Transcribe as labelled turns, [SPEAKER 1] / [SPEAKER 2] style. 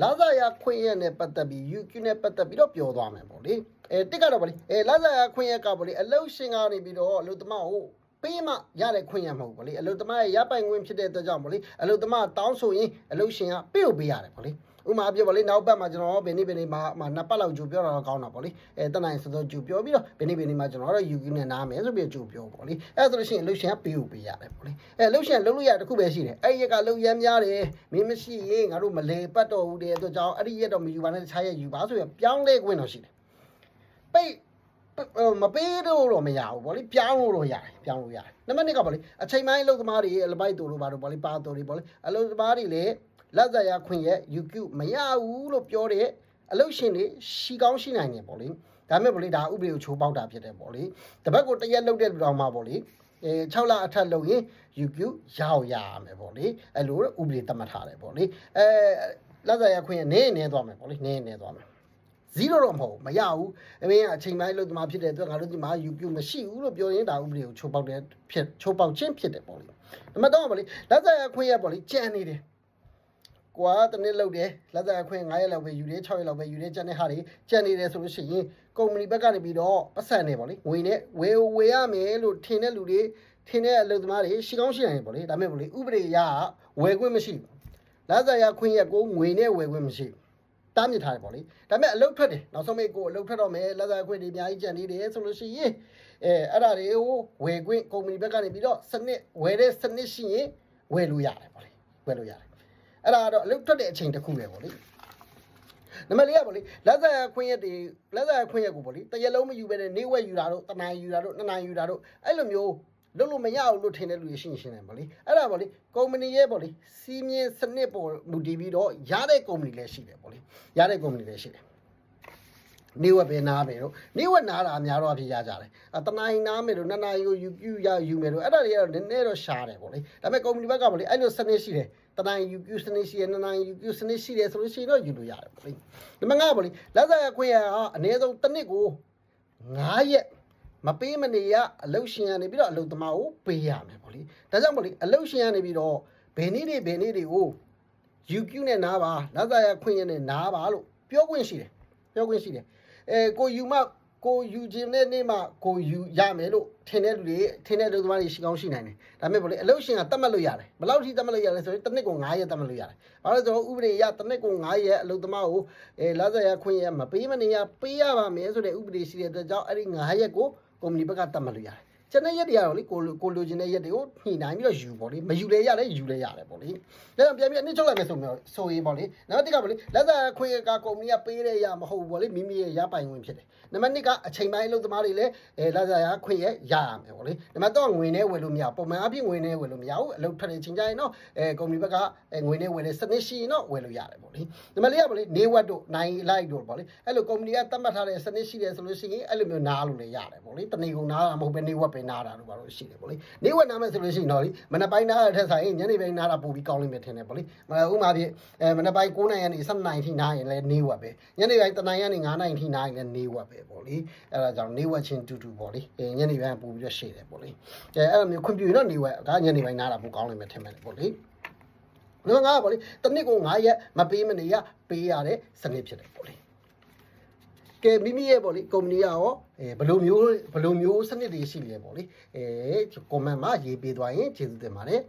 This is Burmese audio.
[SPEAKER 1] လာဇာယာခွင့်ရနဲ့ပတ်သက်ပြီး UQ နဲ့ပတ်သက်ပြီးတော့ပြောသွားမယ်ပေါ့လေအဲတစ်ကတော့ပေါ့လေအဲလာဇာယာခွင့်ရကပေါ့လေအလုတ်ရှင်ကနေပြီးတော့အလုတ်သမားကိုပေးမှရတဲ့ခွင့်ရမဟုတ်ဘူးပေါ့လေအလုတ်သမားရဲ့ရပိုင်ခွင့်ဖြစ်တဲ့အတွက်ကြောင့်ပေါ့လေအလုတ်သမားတောင်းဆိုရင်အလုတ်ရှင်ကပေးကိုပေးရတယ်ပေါ့လေ ဥမာအပြပေါ့လေနောက်ပတ်မှာကျွန်တော်ဘယ်နေ့ဘယ်နေ့မှာမှာနှစ်ပတ်လောက်ကြိုပြောတာတော့ကောင်းတာပေါ့လေအဲတနိုင်စစောကြိုပြောပြီးတော့ဘယ်နေ့ဘယ်နေ့မှာကျွန်တော်တို့ UQ နဲ့နားမယ်ဆိုပြီးကြိုပြောပေါ့လေအဲဆိုလို့ရှိရင်အလုတ်ရှင်ကပေးကိုပေးရတယ်ပေါ့လေအဲအလုတ်ရှင်လုံးလို့ရတစ်ခုပဲရှိတယ်အဲ့ဒီရက်ကလုံးရမ်းများတယ်မင်းမရှိရင်ငါတို့မလေပတ်တော့ဘူးတဲ့အတွက်ကြောင့်အဲ့ဒီရက်တော့မယူပါနဲ့တခြားရက်ယူပါဆိုရင်ပြောင်းလဲခွင့်တော့ရှိတယ်ပိတ်မပေးတော့တော့မရဘူးဗောလေပြောင်းလို့တော့ရတယ်ပြောင်းလို့ရတယ်နံပါတ်1ကဗောလေအချိန်ပိုင်းအလုပ်သမားတွေအလပိုက်တူလို့ပါတော့ဗောလေပါတော်တွေဗောလေအလုပ်သမားတွေလည်း လက်ဇာရခွင့်ရဲ့ UQ မရဘူးလို့ပြောတဲ့အလုပ်ရှင်တွေရှီကောင်းရှိနိုင်တယ်ဗောလေဒါမဲ့ဗောလေဒါဥပဒေကိုချိုးပေါက်တာဖြစ်တယ်ဗောလေတပတ်ကိုတစ်ရက်လုပ်တဲ့လူတော်မှာဗောလေအဲ6လအထက်လုပ်ရင် UQ ရောက်ရရမယ်ဗောလေအဲ့လိုဥပဒေသတ်မှတ်ထားတယ်ဗောလေအဲလက်ဇာရခွင့်ရဲ့နည်းနည်းသွားမယ်ဗောလေနည်းနည်းသွားမယ်0တော့မဟုတ်ဘူးမရဘူးအမေကအချိန်ပိုင်းလို့ဒီမှာဖြစ်တဲ့အတွက်ငါတို့ဒီမှာ UQ မရှိဘူးလို့ပြောရင်ဒါဥပဒေကိုချိုးပေါက်တဲ့ဖြစ်ချိုးပေါက်ခြင်းဖြစ်တယ်ပေါ့လေနံပါတ်3ကပေါ့လေလက်ဆက်အခွင့်ရပေါ့လေကြံနေတယ် ကွာတနေ့လောက်တယ်လက်ဆက်အခွင့်9ရက်လောက်ပဲယူတယ်6ရက်လောက်ပဲယူတယ်ကြံတဲ့ဟာတွေကြံနေတယ်ဆိုလို့ရှိရင်ကုမ္ပဏီဘက်ကနေပြီးတော့ပတ်စံနေပေါ့လေငွေနဲ့ဝယ်ဝယ်ရမယ်လို့ထင်တဲ့လူတွေထင်တဲ့အလုပ်သမားတွေရှိကောင်းရှိနိုင်တယ်ပေါ့လေဒါပေမဲ့ပေါ့လေဥပဒေအရဝယ်ခွင့်မရှိဘူးလက်ဆက်ရခွင့်ရကိုငွေနဲ့ဝယ်ခွင့်မရှိဘူးတားမြစ်ထားတယ်ပေါ့လေဒါပေမဲ့အလုတ်ထွက်တယ်နောက်ဆုံးမိတ်ကိုအလုတ်ထွက်တော့မယ်လက်စားခွင့်တွေအများကြီးကြံနေတယ်ဆိုလို့ရှိရင်အဲအဲ့ဒါတွေကိုဝယ်ခွင့်ကုမ္ပဏီဘက်ကနေပြီးတော့စနစ်ဝယ်တဲ့စနစ်ရှိရင်ဝယ်လို့ရတယ်ပေါ့လေဝယ်လို့ရတယ် အဲ့ဒါကတော့အလုတ်ထွက်တဲ့အချိန်တစ်ခုပဲပေါ့လေနံပါတ်၄ကပေါ့လေလက်စားခွင့်ရက်တွေလက်စားခွင့်ရက်ကိုပေါ့လေတရက်လုံးမယူဘဲနဲ့နေဝက်ယူတာတို့တနိုင်ယူတာတို့နှစ်နိုင်ယူတာတို့အဲ့လိုမျိုးလုံးလို့မရဘူးလို့ထင်တဲ့လူတွေရှိရင်ရှင်းတယ်ပေါ့လေအဲ့ဒါပေါ့လေကုမ္ပဏီရဲ့ပေါ့လေစီးမြင်စနစ်ပေါ်မူတည်ပြီးတော့ရတဲ့ကုမ္ပဏီလည်းရှိတယ်ပေါ့လေရတဲ့ကုမ္ပဏီလည်းရှိတယ် နေဝက်ပဲနားမယ်တို့နေဝက်နားတာအများတော့အဖြစ်ရကြတယ်အတနိုင်နားမယ်တို့နှစ်နိုင်ကိုယူပြရယူမယ်တို့အဲ့ဒါတွေကတော့နည်းနည်းတော့ရှားတယ်ပေါ့လေဒါပေမဲ့ကုမ္ပဏီဘက်ကပေါ့လေအဲ့လိုစနစ်ရှိတယ်တနိုင်ယူပြစနစ်ရှိတယ်နှစ်နိုင်ယူပြစနစ်ရှိတယ်ဆိုလို့ရှိရင်တော့ယူလို့ရတယ်ပေါ့လေဒီမှာငါပေါ့လေလက်စားရခွင့်ရအနည်းဆုံးတစ်နှစ်ကို9ရက်မပေးမနေရအလုတ်ရှင်ရနေပြီးတော့အလုတ်သမားကိုပေးရမယ်ပေါ့လေဒါကြောင့်ပေါ့လေအလုတ်ရှင်ရနေပြီးတော့ဘယ်နည်းတွေဘယ်နည်းတွေကို UQ နဲ့နားပါလာသာရခွင့်ရနဲ့နားပါလို့ပြောခွင့်ရှိတယ်ပြောခွင့်ရှိတယ် အဲကိုယူမကိုယူခြင်းနဲ့နေ့မှကိုယူရမယ်လို့ထင်တဲ့လူတွေထင်တဲ့လူသမားတွေရှိကောင်းရှိနိုင်တယ်ဒါပေမဲ့ပေါ့လေအလုတ်ရှင်ကတတ်မှတ်လို့ရတယ်ဘယ်လောက်ထိတတ်မှတ်လို့ရလဲဆိုရင်တစ်နှစ်ကို9ရက်တတ်မှတ်လို့ရတယ်ဘာလို့လဲဆိုတော့ဥပဒေအရတစ်နှစ်ကို9ရက်အလုတ်သမားကိုအဲလာသာရခွင့်ရမပေးမနေရပေးရပါမယ်ဆိုတဲ့ဥပဒေရှိတဲ့အတွက်ကြောင့်အဲ့ဒီ9ရက်ကိုကုမ္ပဏီဘက်ကတတ်မှတ်လို့ရတယ် ကျန်တဲ့ရက်တွေကတော့လေကိုလိုကိုလိုချင်တဲ့ရက်တွေကိုညှိနှိုင်းပြီးတော့ယူပေါ့လေမယူလဲရတယ်ယူလဲရတယ်ပေါ့လေဒါကြောင့်ပြန်ပြီးအနည်းချုပ်လိုက်မယ်ဆိုမျိုးဆိုရင်ပေါ့လေနောက်တစ်ခါပေါ့လေလက်သာခွေကကုမ္ပဏီကပေးတဲ့ရမဟုတ်ဘူးပေါ့လေမိမိရဲ့ရပိုင်ဝင်ဖြစ်တယ်နံပါတ်2ကအချိန်ပိုင်းအလုပ်သမားတွေလည်းအဲလက်သာရခွေရရရမယ်ပေါ့လေနံပါတ်3ကငွေနဲ့ဝယ်လို့မရပုံမှန်အပြင်ငွေနဲ့ဝယ်လို့မရဘူးအလုပ်ထွက်တဲ့အချိန်ကျရင်တော့အဲကုမ္ပဏီဘက်ကအဲငွေနဲ့ဝယ်တဲ့စနစ်ရှိရင်တော့ဝယ်လို့ရတယ်ပေါ့လေနံပါတ်4ကပေါ့လေနေဝက်တို့နိုင်လိုက်တို့ပေါ့လေအဲ့လိုကုမ္ပဏီကတတ်မှတ်ထားတဲ့စနစ်ရှိတယ်ဆိုလို့ရှိရင်အဲ့လိုမျိုးနားလို့လည်းရတယ်ပေါ့လေတဏီကုံနားတာမဟုတ်ပဲနေဝက်ပဲနားတာတို့ဘာလို့ရှိတယ်ပေါ့လေနေဝက်နားမယ်ဆိုလို့ရှိရင်တော့လေမနက်ပိုင်းနားတဲ့ထက်ဆိုင်ညနေပိုင်းနားတာပို့ပြီးကောင်းလိမ့်မယ်ထင်တယ်ပေါ့လေဥမာပြအဲမနက်ပိုင်း9နိုင်ကနေ7နိုင်ထိနားရင်လည်းနေဝက်ပဲညနေပိုင်း7နိုင်ကနေ9နိုင်ထိနားရင်လည်းနေဝက်ပဲပေါ့လေအဲ့ဒါကြောင့်နေဝက်ချင်းတူတူပေါ့လေအဲညနေပိုင်းပို့ပြီးတော့ရှေ့တယ်ပေါ့လေအဲအဲ့လိုမျိုးခွင့်ပြုရင်တော့နေဝက်ကညနေပိုင်းနားတာပို့ကောင်းလိမ့်မယ်ထင်တယ်ပေါ့လေဒီမှာငါကပေါ့လေတစ်နှစ်ကို9ရက်မပေးမနေရပေးရတဲ့စနစ်ဖြစ်တယ်ပေါ့လေ ကဲမိမိရဲ့ပေါ့လေကုမ္ပဏီကရောအဲဘယ်လိုမျိုးဘယ်လိုမျိုးစနစ်တွေရှိလဲပေါ့လေအဲ comment မှာရေးပေးသွားရင်ကျေးဇူးတင်ပါတယ်